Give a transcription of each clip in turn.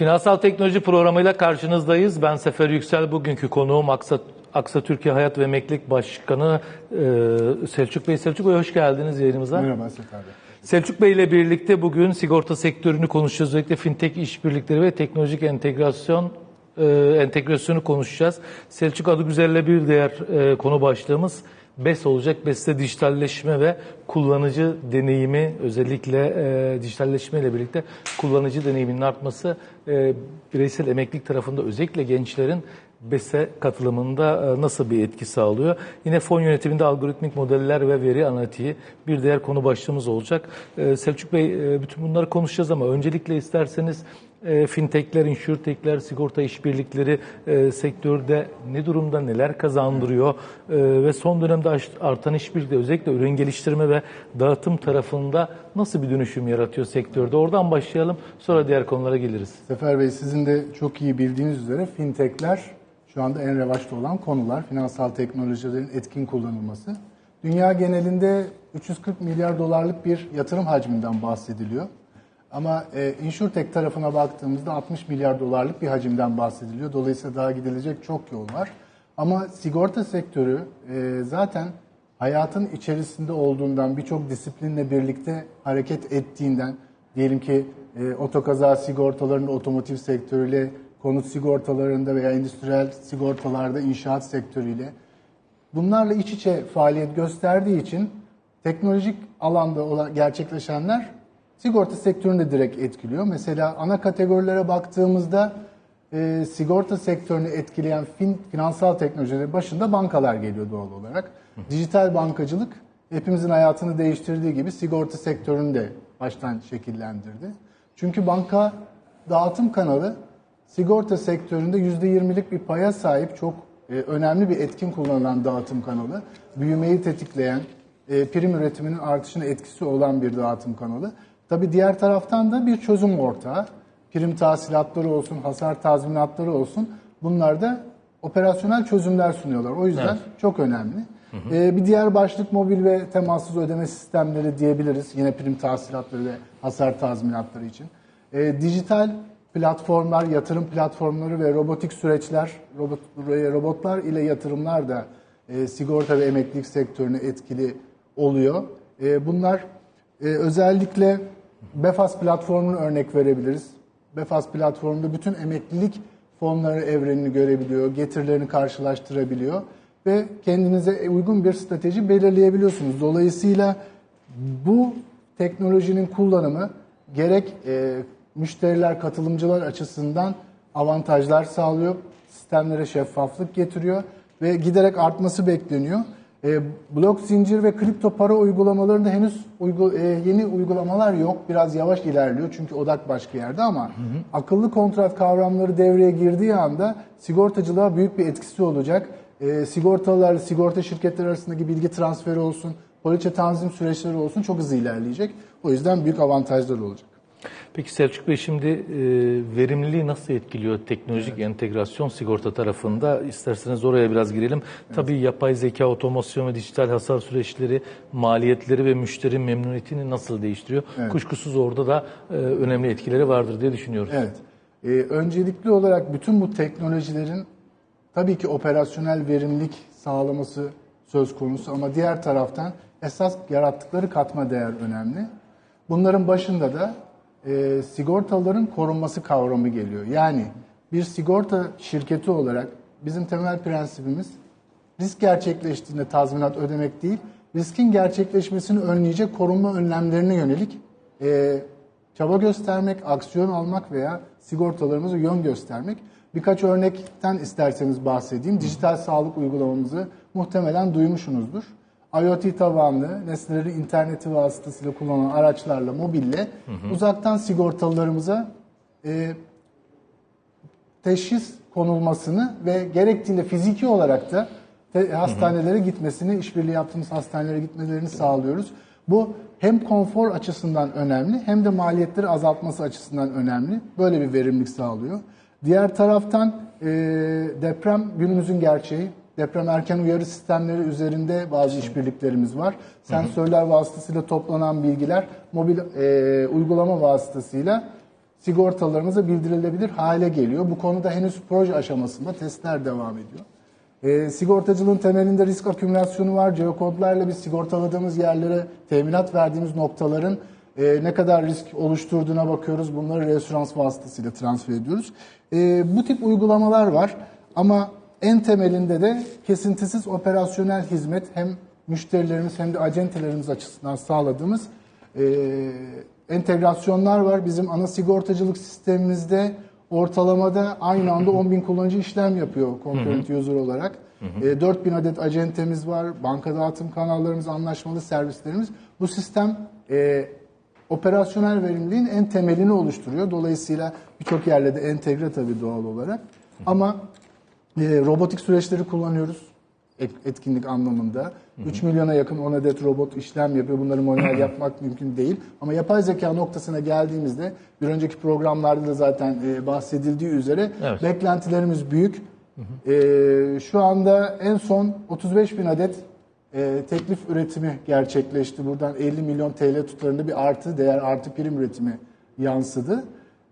Finansal Teknoloji programıyla karşınızdayız. Ben Sefer Yüksel. Bugünkü konuğum Aksa, Aksa Türkiye Hayat ve Emeklilik Başkanı e, Selçuk Bey. Selçuk Bey hoş geldiniz yayınımıza. Merhaba Sefer Bey. Selçuk Bey ile birlikte bugün sigorta sektörünü konuşacağız. Özellikle fintech işbirlikleri ve teknolojik entegrasyon e, entegrasyonu konuşacağız. Selçuk adı güzelle bir diğer e, konu başlığımız BES olacak. BES'te dijitalleşme ve kullanıcı deneyimi özellikle e, dijitalleşme ile birlikte kullanıcı deneyiminin artması e, bireysel emeklilik tarafında özellikle gençlerin BES'e katılımında e, nasıl bir etki sağlıyor? Yine fon yönetiminde algoritmik modeller ve veri analitiği bir diğer konu başlığımız olacak. E, Selçuk Bey e, bütün bunları konuşacağız ama öncelikle isterseniz e, fintechler, insurtechler, sigorta işbirlikleri e, sektörde ne durumda, neler kazandırıyor e, ve son dönemde artan işbirlikleri özellikle ürün geliştirme ve dağıtım tarafında nasıl bir dönüşüm yaratıyor sektörde? Oradan başlayalım sonra diğer konulara geliriz. Sefer Bey sizin de çok iyi bildiğiniz üzere fintechler şu anda en revaçta olan konular. Finansal teknolojilerin etkin kullanılması. Dünya genelinde 340 milyar dolarlık bir yatırım hacminden bahsediliyor. Ama e, InsurTech tarafına baktığımızda 60 milyar dolarlık bir hacimden bahsediliyor. Dolayısıyla daha gidilecek çok yol var. Ama sigorta sektörü e, zaten hayatın içerisinde olduğundan, birçok disiplinle birlikte hareket ettiğinden, diyelim ki e, otokaza sigortalarında otomotiv sektörüyle, konut sigortalarında veya endüstriyel sigortalarda inşaat sektörüyle bunlarla iç içe faaliyet gösterdiği için teknolojik alanda gerçekleşenler sigorta sektörünü de direkt etkiliyor. Mesela ana kategorilere baktığımızda e, sigorta sektörünü etkileyen fin, finansal teknolojilerin başında bankalar geliyor doğal olarak. Dijital bankacılık hepimizin hayatını değiştirdiği gibi sigorta sektörünü de baştan şekillendirdi. Çünkü banka dağıtım kanalı sigorta sektöründe %20'lik bir paya sahip çok e, önemli bir etkin kullanılan dağıtım kanalı. Büyümeyi tetikleyen, e, prim üretiminin artışına etkisi olan bir dağıtım kanalı. Tabi diğer taraftan da bir çözüm ortağı. Prim tahsilatları olsun, hasar tazminatları olsun. Bunlar da operasyonel çözümler sunuyorlar. O yüzden çok önemli. E, bir diğer başlık mobil ve temassız ödeme sistemleri diyebiliriz. Yine prim tahsilatları ve hasar tazminatları için. E, dijital platformlar, yatırım platformları ve robotik süreçler, robot, robotlar ile yatırımlar da e, sigorta ve emeklilik sektörüne etkili oluyor. E, bunlar e, özellikle Befas platformunu örnek verebiliriz. Befas platformunda bütün emeklilik fonları evrenini görebiliyor, getirilerini karşılaştırabiliyor ve kendinize uygun bir strateji belirleyebiliyorsunuz. Dolayısıyla bu teknolojinin kullanımı gerek e, müşteriler, katılımcılar açısından avantajlar sağlıyor, sistemlere şeffaflık getiriyor ve giderek artması bekleniyor. E, blok zincir ve kripto para uygulamalarında henüz uygu, e, yeni uygulamalar yok. Biraz yavaş ilerliyor çünkü odak başka yerde ama akıllı kontrat kavramları devreye girdiği anda sigortacılığa büyük bir etkisi olacak. E, sigortalar, sigorta şirketleri arasındaki bilgi transferi olsun, poliçe tanzim süreçleri olsun çok hızlı ilerleyecek. O yüzden büyük avantajlar olacak. Peki Selçuk Bey şimdi e, verimliliği nasıl etkiliyor teknolojik entegrasyon sigorta tarafında? İsterseniz oraya biraz girelim. Tabii yapay zeka, otomasyon ve dijital hasar süreçleri maliyetleri ve müşteri memnuniyetini nasıl değiştiriyor? Kuşkusuz orada da e, önemli etkileri vardır diye düşünüyoruz. Evet. Ee, öncelikli olarak bütün bu teknolojilerin tabii ki operasyonel verimlilik sağlaması söz konusu ama diğer taraftan esas yarattıkları katma değer önemli. Bunların başında da e, sigortaların korunması kavramı geliyor. Yani bir sigorta şirketi olarak bizim temel prensibimiz risk gerçekleştiğinde tazminat ödemek değil, riskin gerçekleşmesini önleyecek korunma önlemlerine yönelik e, çaba göstermek, aksiyon almak veya sigortalarımıza yön göstermek. Birkaç örnekten isterseniz bahsedeyim. Dijital sağlık uygulamamızı muhtemelen duymuşsunuzdur. IoT tabanlı nesnelerin interneti vasıtasıyla kullanılan araçlarla, mobille uzaktan sigortalılarımıza e, teşhis konulmasını ve gerektiğinde fiziki olarak da te- hastanelere gitmesini, işbirliği yaptığımız hastanelere gitmelerini sağlıyoruz. Bu hem konfor açısından önemli hem de maliyetleri azaltması açısından önemli. Böyle bir verimlilik sağlıyor. Diğer taraftan e, deprem günümüzün gerçeği. Deprem erken uyarı sistemleri üzerinde bazı işbirliklerimiz var. Sensörler vasıtasıyla toplanan bilgiler mobil e, uygulama vasıtasıyla sigortalarımıza bildirilebilir hale geliyor. Bu konuda henüz proje aşamasında testler devam ediyor. E, sigortacılığın temelinde risk akümülasyonu var. Geokodlarla biz sigortaladığımız yerlere teminat verdiğimiz noktaların e, ne kadar risk oluşturduğuna bakıyoruz. Bunları reasürans vasıtasıyla transfer ediyoruz. E, bu tip uygulamalar var ama en temelinde de kesintisiz operasyonel hizmet hem müşterilerimiz hem de acentelerimiz açısından sağladığımız e, entegrasyonlar var. Bizim ana sigortacılık sistemimizde ortalamada aynı anda 10 bin kullanıcı işlem yapıyor concurrent user olarak. E, 4 bin adet acentemiz var, banka dağıtım kanallarımız, anlaşmalı servislerimiz. Bu sistem e, operasyonel verimliliğin en temelini oluşturuyor. Dolayısıyla birçok yerle de entegre tabii doğal olarak. Ama robotik süreçleri kullanıyoruz et- etkinlik anlamında. 3 milyona yakın 10 adet robot işlem yapıyor. Bunları manuel yapmak mümkün değil. Ama yapay zeka noktasına geldiğimizde bir önceki programlarda da zaten e, bahsedildiği üzere Evet. beklentilerimiz büyük. E, şu anda en son 35 bin adet e, teklif üretimi gerçekleşti. Buradan 50 milyon TL tutarında bir artı değer artı prim üretimi yansıdı.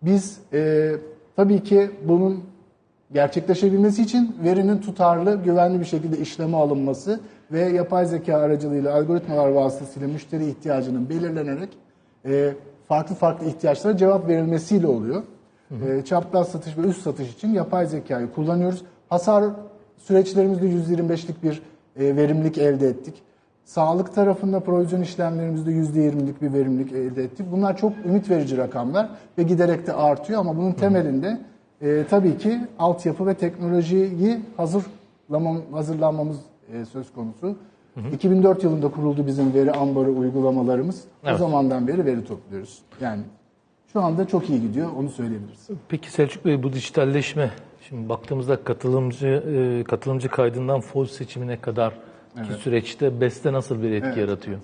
Biz e, tabii ki bunun gerçekleşebilmesi için verinin tutarlı, güvenli bir şekilde işleme alınması ve yapay zeka aracılığıyla algoritmalar vasıtasıyla müşteri ihtiyacının belirlenerek e, farklı farklı ihtiyaçlara cevap verilmesiyle oluyor. E, çapraz satış ve üst satış için yapay zekayı kullanıyoruz. Hasar süreçlerimizde %25'lik bir e, verimlilik elde ettik. Sağlık tarafında provizyon işlemlerimizde %20'lik bir verimlilik elde ettik. Bunlar çok ümit verici rakamlar ve giderek de artıyor ama bunun temelinde e, tabii ki altyapı ve teknolojiyi hazırlamam, hazırlanmamız e, söz konusu. 2004 yılında kuruldu bizim veri ambarı uygulamalarımız. O Evet. zamandan beri veri topluyoruz. Yani şu anda çok iyi gidiyor, onu söyleyebiliriz. Peki Selçuk Bey bu dijitalleşme şimdi baktığımızda katılımcı e, katılımcı kaydından foz seçimine kadar ki süreçte BES'te nasıl bir etki yaratıyor?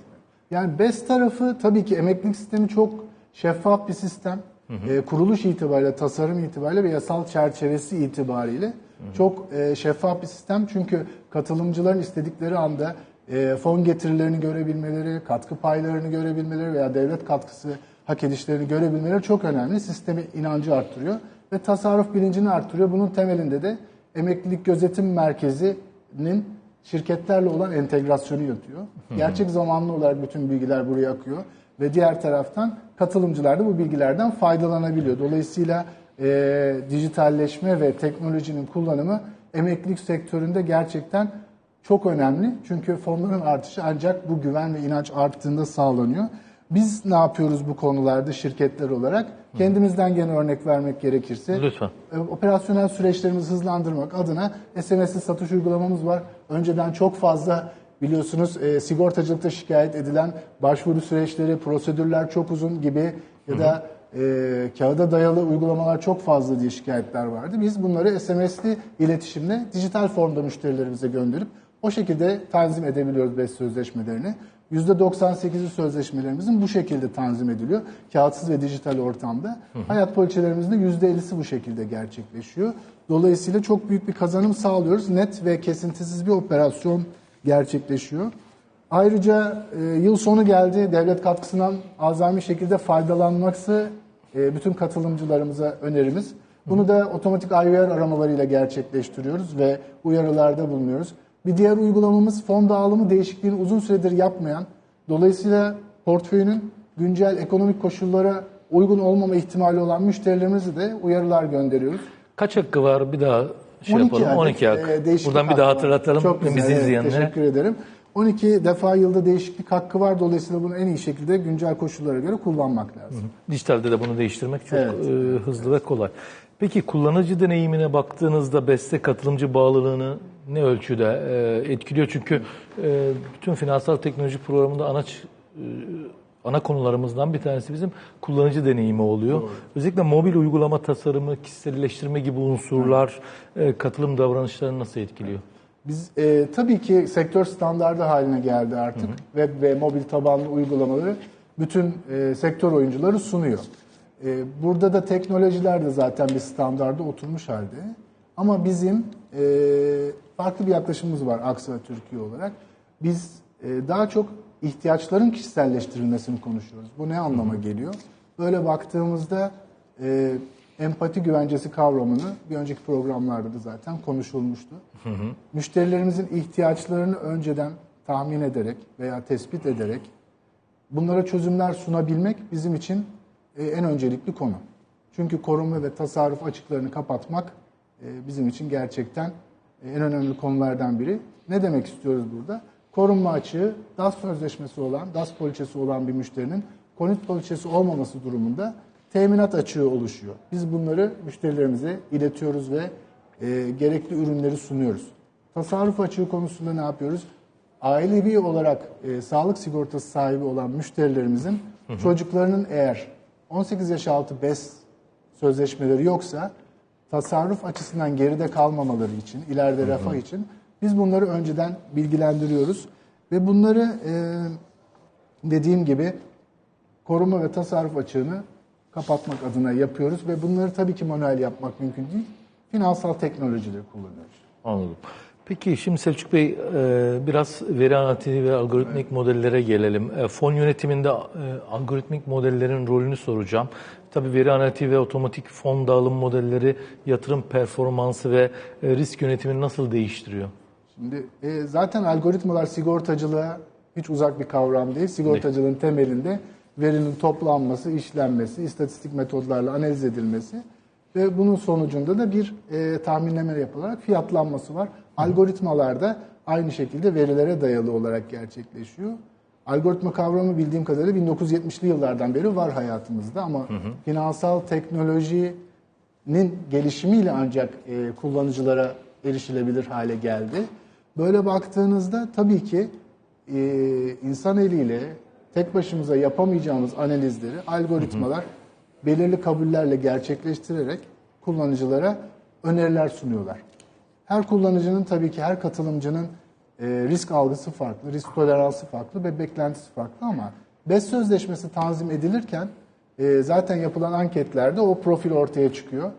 Yani BES tarafı tabii ki emeklilik sistemi çok şeffaf bir sistem. Ee, kuruluş itibariyle, tasarım itibariyle ve yasal çerçevesi itibariyle çok e, şeffaf bir sistem. Çünkü katılımcıların istedikleri anda e, fon getirilerini görebilmeleri, katkı paylarını görebilmeleri veya devlet katkısı hak edişlerini görebilmeleri çok önemli. Sistemi inancı arttırıyor ve tasarruf bilincini arttırıyor. Bunun temelinde de emeklilik gözetim merkezinin şirketlerle olan entegrasyonu yatıyor. Gerçek zamanlı olarak bütün bilgiler buraya akıyor ve diğer taraftan katılımcılar da bu bilgilerden faydalanabiliyor. Dolayısıyla e, dijitalleşme ve teknolojinin kullanımı emeklilik sektöründe gerçekten çok önemli. Çünkü fonların artışı ancak bu güven ve inanç arttığında sağlanıyor. Biz ne yapıyoruz bu konularda şirketler olarak? Kendimizden gene örnek vermek gerekirse Lütfen. e, operasyonel süreçlerimizi hızlandırmak adına SMS'li satış uygulamamız var. Önceden çok fazla biliyorsunuz e, sigortacılıkta şikayet edilen başvuru süreçleri, prosedürler çok uzun gibi ya da e, kağıda dayalı uygulamalar çok fazla diye şikayetler vardı. Biz bunları SMS'li iletişimle dijital formda müşterilerimize gönderip o şekilde tanzim edebiliyoruz BES sözleşmelerini. %98'i sözleşmelerimizin bu şekilde tanzim ediliyor. Kağıtsız ve dijital ortamda. Hayat poliçelerimizin de %50'si bu şekilde gerçekleşiyor. Dolayısıyla çok büyük bir kazanım sağlıyoruz. Net ve kesintisiz bir operasyon gerçekleşiyor. Ayrıca e, yıl sonu geldi. Devlet katkısından azami şekilde faydalanması e, bütün katılımcılarımıza önerimiz. Bunu da otomatik IVR aramalarıyla gerçekleştiriyoruz ve uyarılarda bulunuyoruz. Bir diğer uygulamamız fon dağılımı değişikliğini uzun süredir yapmayan, dolayısıyla portföyünün güncel ekonomik koşullara uygun olmama ihtimali olan müşterilerimize de uyarılar gönderiyoruz. Kaç hakkı var bir daha şey yapalım. adet, 12 hak. e, Buradan bir daha hatırlatalım Çok güzel, bizi evet, izleyenlere. Teşekkür ederim. 12 defa yılda değişiklik hakkı var. Dolayısıyla bunu en iyi şekilde güncel koşullara göre kullanmak lazım. Dijitalde de bunu değiştirmek çok Evet. e, hızlı ve kolay. Peki kullanıcı deneyimine baktığınızda BES'te katılımcı bağlılığını ne ölçüde e, etkiliyor? Çünkü e, bütün finansal teknoloji programında ana ç- e, ana konularımızdan bir tanesi bizim kullanıcı deneyimi oluyor. Özellikle mobil uygulama tasarımı, kişiselleştirme gibi unsurlar e, katılım davranışlarını nasıl etkiliyor? Biz e, tabii ki sektör standardı haline geldi artık. Web ve mobil tabanlı uygulamaları bütün e, sektör oyuncuları sunuyor. E, burada da teknolojiler de zaten bir standarda oturmuş halde. Ama bizim e, farklı bir yaklaşımımız var Aksa Türkiye olarak. Biz e, daha çok ihtiyaçların kişiselleştirilmesini konuşuyoruz. Bu ne anlama geliyor? Böyle baktığımızda e, empati güvencesi kavramını bir önceki programlarda da zaten konuşulmuştu. Müşterilerimizin ihtiyaçlarını önceden tahmin ederek veya tespit ederek bunlara çözümler sunabilmek bizim için e, en öncelikli konu. Çünkü korunma ve tasarruf açıklarını kapatmak e, bizim için gerçekten e, en önemli konulardan biri. Ne demek istiyoruz burada? Korunma açığı DAS sözleşmesi olan, DAS poliçesi olan bir müşterinin konut poliçesi olmaması durumunda teminat açığı oluşuyor. Biz bunları müşterilerimize iletiyoruz ve e, gerekli ürünleri sunuyoruz. Tasarruf açığı konusunda ne yapıyoruz? Ailevi olarak e, sağlık sigortası sahibi olan müşterilerimizin çocuklarının eğer 18 yaş altı BES sözleşmeleri yoksa tasarruf açısından geride kalmamaları için, ileride refah için biz bunları önceden bilgilendiriyoruz ve bunları e, dediğim gibi koruma ve tasarruf açığını kapatmak adına yapıyoruz ve bunları tabii ki manuel yapmak mümkün değil. Finansal teknolojileri kullanıyoruz. Anladım. Peki şimdi Selçuk Bey e, biraz veri analitiği ve algoritmik modellere gelelim. E, Fon yönetiminde e, algoritmik modellerin rolünü soracağım. Tabii veri analitiği ve otomatik fon dağılım modelleri yatırım performansı ve risk yönetimini nasıl değiştiriyor? Şimdi e, zaten algoritmalar sigortacılığa hiç uzak bir kavram değil. Sigortacılığın temelinde verinin toplanması, işlenmesi, istatistik metodlarla analiz edilmesi ve bunun sonucunda da bir e, tahminleme yapılarak fiyatlanması var. Algoritmalar da aynı şekilde verilere dayalı olarak gerçekleşiyor. Algoritma kavramı bildiğim kadarıyla 1970'li yıllardan beri var hayatımızda ama finansal teknolojinin gelişimiyle ancak e, kullanıcılara erişilebilir hale geldi. Böyle baktığınızda tabii ki e, insan eliyle tek başımıza yapamayacağımız analizleri algoritmalar belirli kabullerle gerçekleştirerek kullanıcılara öneriler sunuyorlar. Her kullanıcının tabii ki her katılımcının e, risk algısı farklı, risk toleransı farklı ve beklentisi farklı ama BES sözleşmesi tanzim edilirken e, zaten yapılan anketlerde o profil ortaya çıkıyor.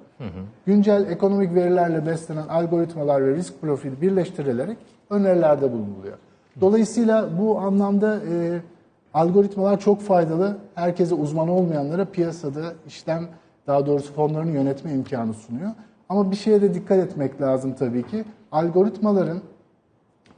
Güncel ekonomik verilerle beslenen algoritmalar ve risk profili birleştirilerek önerilerde bulunuluyor. Dolayısıyla bu anlamda e, algoritmalar çok faydalı. Herkese uzman olmayanlara piyasada işlem, daha doğrusu fonlarını yönetme imkanı sunuyor. Ama bir şeye de dikkat etmek lazım tabii ki. Algoritmaların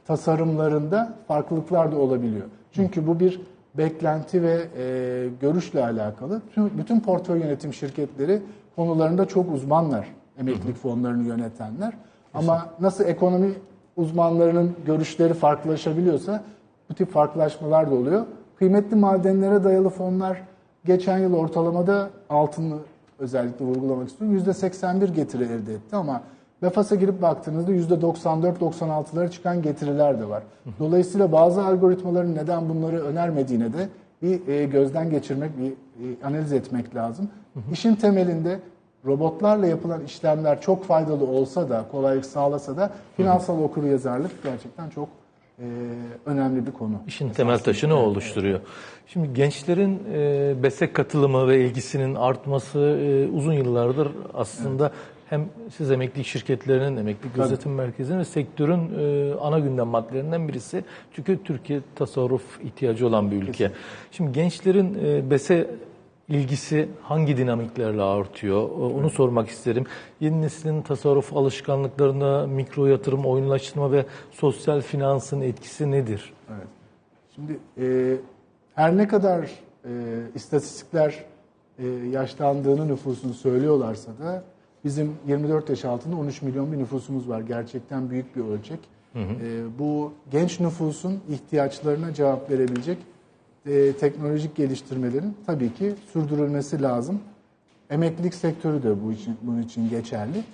tasarımlarında farklılıklar da olabiliyor. Çünkü bu bir beklenti ve e, görüşle alakalı. Tüm, bütün portföy yönetim şirketleri konularında çok uzmanlar, emeklilik fonlarını yönetenler. Ama nasıl ekonomi uzmanlarının görüşleri farklılaşabiliyorsa bu tip farklılaşmalar da oluyor. Kıymetli madenlere dayalı fonlar geçen yıl ortalamada altını özellikle vurgulamak istiyorum. %81 getiri elde etti ama Befas'a girip baktığınızda %94-96'lara çıkan getiriler de var. Dolayısıyla bazı algoritmaların neden bunları önermediğine de bir e, gözden geçirmek, bir e, analiz etmek lazım. İşin temelinde robotlarla yapılan işlemler çok faydalı olsa da, kolaylık sağlasa da finansal okuryazarlık gerçekten çok e, önemli bir konu. İşin temel taşını o oluşturuyor. Şimdi gençlerin e, BES'e katılımı ve ilgisinin artması e, uzun yıllardır aslında hem siz emeklilik şirketlerinin, emeklilik gözetim merkezinin ve sektörün e, ana gündem maddelerinden birisi. Çünkü Türkiye tasarruf ihtiyacı olan bir ülke. Şimdi gençlerin e, BES'e ilgisi hangi dinamiklerle artıyor? Onu sormak isterim. Yeni neslin tasarruf alışkanlıklarına mikro yatırım, oyunlaştırma ve sosyal finansın etkisi nedir? Evet. Şimdi e, her ne kadar e, istatistikler e, yaşlandığını nüfusunu söylüyorlarsa da bizim 24 yaş altında 13 milyon bir nüfusumuz var. Gerçekten büyük bir ölçek. E, bu genç nüfusun ihtiyaçlarına cevap verebilecek e, teknolojik geliştirmelerin tabii ki sürdürülmesi lazım. Emeklilik sektörü de bu için, bunun için geçerli.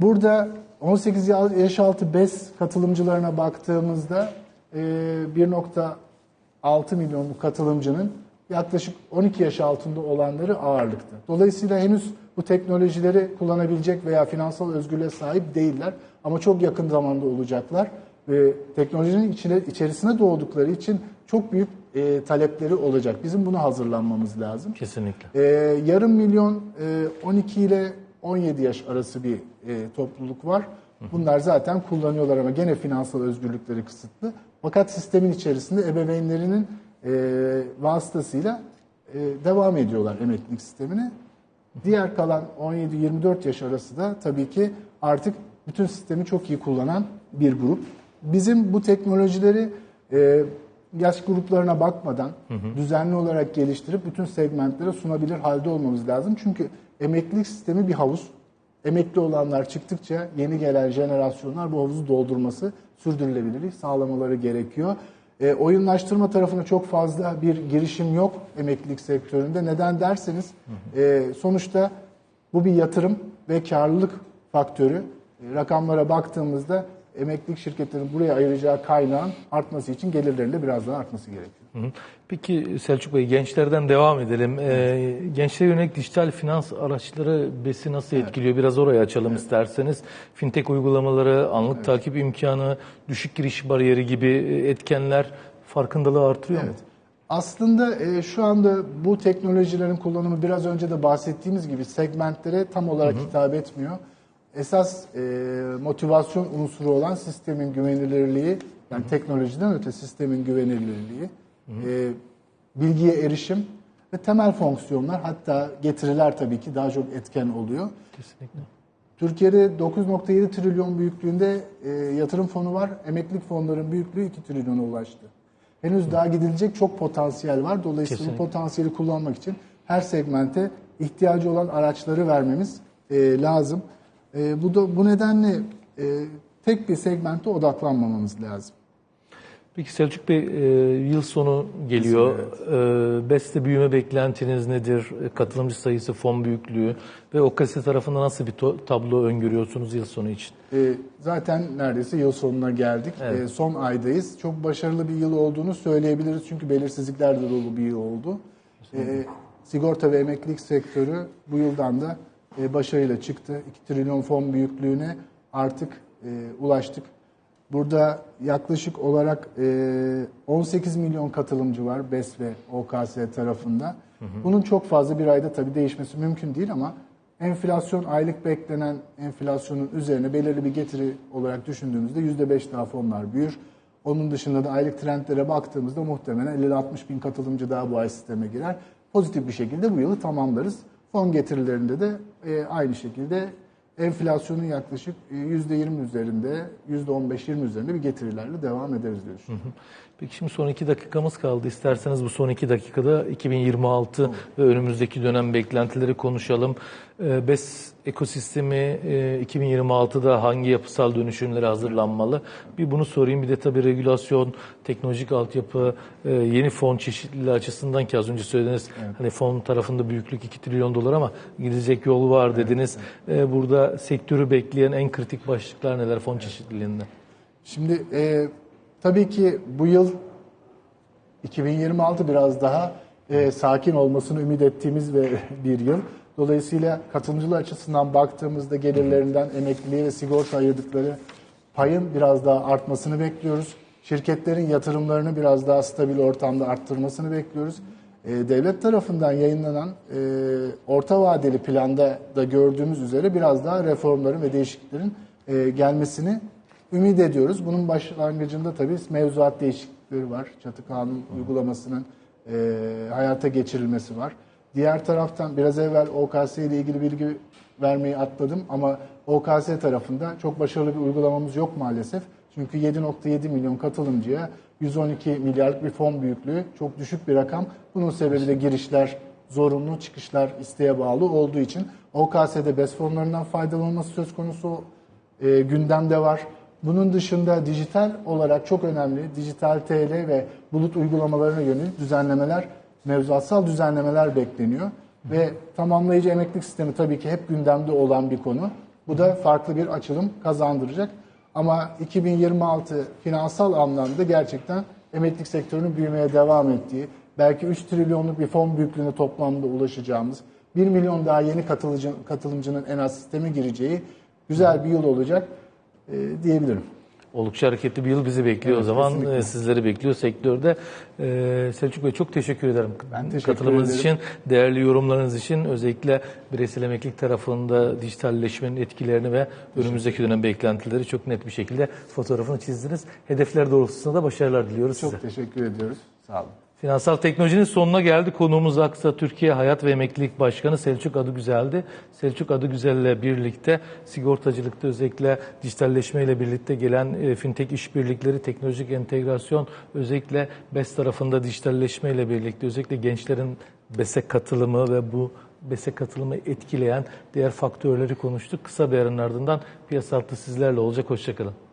Burada 18 yaş altı BES katılımcılarına baktığımızda e, 1.6 milyon katılımcının yaklaşık 12 yaş altında olanları ağırlıkta. Dolayısıyla henüz bu teknolojileri kullanabilecek veya finansal özgürlüğe sahip değiller ama çok yakın zamanda olacaklar ve teknolojinin içine, içerisine doğdukları için çok büyük e, talepleri olacak. Bizim buna hazırlanmamız lazım. Kesinlikle. E, yarım milyon e, 12 ile 17 yaş arası bir e, topluluk var. Bunlar zaten kullanıyorlar ama gene finansal özgürlükleri kısıtlı. Fakat sistemin içerisinde ebeveynlerinin e, vasıtasıyla e, devam ediyorlar emeklilik sistemine. Diğer kalan 17-24 yaş arası da tabii ki artık bütün sistemi çok iyi kullanan bir grup. Bizim bu teknolojileri e, yaş gruplarına bakmadan düzenli olarak geliştirip bütün segmentlere sunabilir halde olmamız lazım. Çünkü emeklilik sistemi bir havuz. Emekli olanlar çıktıkça yeni gelen jenerasyonlar bu havuzu doldurması, sürdürülebilirliği sağlamaları gerekiyor. E, oyunlaştırma tarafına çok fazla bir girişim yok emeklilik sektöründe. Neden derseniz e, sonuçta bu bir yatırım ve karlılık faktörü. E, rakamlara baktığımızda emeklilik şirketlerinin buraya ayıracağı kaynağın artması için gelirlerinde biraz daha artması gerekiyor. Hı hı. Peki Selçuk Bey gençlerden devam edelim. Ee, gençlere yönelik dijital finans araçları BES'i nasıl etkiliyor? Biraz oraya açalım isterseniz. Fintech uygulamaları, anlık takip imkanı, düşük giriş bariyeri gibi e, etkenler farkındalığı artırıyor mu? Evet. Aslında e, şu anda bu teknolojilerin kullanımı biraz önce de bahsettiğimiz gibi segmentlere tam olarak hitap etmiyor. Esas e, motivasyon unsuru olan sistemin güvenilirliği, yani teknolojiden öte sistemin güvenilirliği, e, bilgiye erişim ve temel fonksiyonlar hatta getiriler tabii ki daha çok etken oluyor. Kesinlikle. Türkiye'de 9.7 trilyon büyüklüğünde e, yatırım fonu var. Emeklilik fonların büyüklüğü 2 trilyona ulaştı. Henüz daha gidilecek çok potansiyel var. Dolayısıyla Kesinlikle. bu potansiyeli kullanmak için her segmente ihtiyacı olan araçları vermemiz e, lazım. E, bu da bu nedenle e, tek bir segmente odaklanmamamız lazım. Peki Selçuk Bey e, yıl sonu geliyor. E, BES'te büyüme beklentiniz nedir? E, Katılımcı sayısı, fon büyüklüğü ve OKASE tarafında nasıl bir tablo öngörüyorsunuz yıl sonu için? E, zaten neredeyse yıl sonuna geldik. E, son aydayız. Çok başarılı bir yıl olduğunu söyleyebiliriz. Çünkü belirsizlikler de dolu bir yıl oldu. E, sigorta ve emeklilik sektörü bu yıldan da e, başarıyla çıktı. 2 trilyon fon büyüklüğüne artık e, ulaştık. Burada yaklaşık olarak e, 18 milyon katılımcı var BES ve OKS tarafında. Bunun çok fazla bir ayda tabii değişmesi mümkün değil ama enflasyon aylık beklenen enflasyonun üzerine belirli bir getiri olarak düşündüğümüzde %5 daha fonlar büyür. Onun dışında da aylık trendlere baktığımızda muhtemelen 50-60 bin katılımcı daha bu ay sisteme girer. Pozitif bir şekilde bu yılı tamamlarız. Fon getirilerinde de e, aynı şekilde enflasyonun yaklaşık e, %20 üzerinde, %15-20 üzerinde bir getirilerle devam ederiz diye düşünüyorum. Peki şimdi son iki dakikamız kaldı. İsterseniz bu son iki dakikada 2026 ve önümüzdeki dönem beklentileri konuşalım. Ee, BES ekosistemi e, 2026'da hangi yapısal dönüşümlere hazırlanmalı? Bir bunu sorayım. Bir de tabii regülasyon, teknolojik altyapı, e, yeni fon çeşitliliği açısından ki az önce söylediniz hani fon tarafında büyüklük 2 trilyon dolar ama gidecek yol var dediniz. E, Burada sektörü bekleyen en kritik başlıklar neler fon çeşitliliğinde? Şimdi e, tabii ki bu yıl 2026 biraz daha e, sakin olmasını ümit ettiğimiz ve bir yıl. Dolayısıyla katılımcılar açısından baktığımızda gelirlerinden emekliliğe ve sigorta ayırdıkları payın biraz daha artmasını bekliyoruz. Şirketlerin yatırımlarını biraz daha stabil ortamda arttırmasını bekliyoruz. E, devlet tarafından yayınlanan e, orta vadeli planda da gördüğümüz üzere biraz daha reformların ve değişikliklerin e, gelmesini ümit ediyoruz. Bunun başlangıcında tabii mevzuat değişiklikleri var. Çatı kanun uygulamasının e, hayata geçirilmesi var. Diğer taraftan biraz evvel OKS ile ilgili bilgi vermeyi atladım ama OKS tarafında çok başarılı bir uygulamamız yok maalesef. Çünkü 7.7 milyon katılımcıya 112 milyarlık bir fon büyüklüğü çok düşük bir rakam. Bunun sebebi de girişler zorunlu, çıkışlar isteğe bağlı olduğu için OKS'de BES fonlarından faydalanılması söz konusu e, gündemde var. Bunun dışında dijital olarak çok önemli dijital TL ve bulut uygulamalarına yönelik düzenlemeler, mevzuatsal düzenlemeler bekleniyor. Ve tamamlayıcı emeklilik sistemi tabii ki hep gündemde olan bir konu. Bu da farklı bir açılım kazandıracak. Ama 2026 finansal anlamda gerçekten emeklilik sektörünün büyümeye devam ettiği, belki 3 trilyonluk bir fon büyüklüğüne toplamda ulaşacağımız, 1 milyon daha yeni katılımcının en az sisteme gireceği güzel bir yıl olacak e, diyebilirim. Oldukça hareketli bir yıl bizi bekliyor o Evet, zaman. kesinlikle. Ee, Sizleri bekliyor sektörde. Ee, Selçuk Bey çok teşekkür ederim. Ben teşekkür Katılımınız ederim. için, değerli yorumlarınız için özellikle bireysel emeklilik tarafında dijitalleşmenin etkilerini ve önümüzdeki dönem beklentileri çok net bir şekilde fotoğrafını çizdiniz. Hedefler doğrultusunda da başarılar diliyoruz Çok size. teşekkür ediyoruz. Sağ olun. Finansal teknolojinin sonuna geldi. Konuğumuz Aksa Türkiye Hayat ve Emeklilik Başkanı Selçuk Adıgüzel'di. Selçuk Adıgüzel'le birlikte sigortacılıkta özellikle dijitalleşmeyle birlikte gelen e, fintech işbirlikleri, teknolojik entegrasyon özellikle BES tarafında dijitalleşmeyle birlikte özellikle gençlerin BES'e katılımı ve bu BES'e katılımı etkileyen diğer faktörleri konuştuk. Kısa bir aranın ardından piyasa altı sizlerle olacak. Hoşçakalın.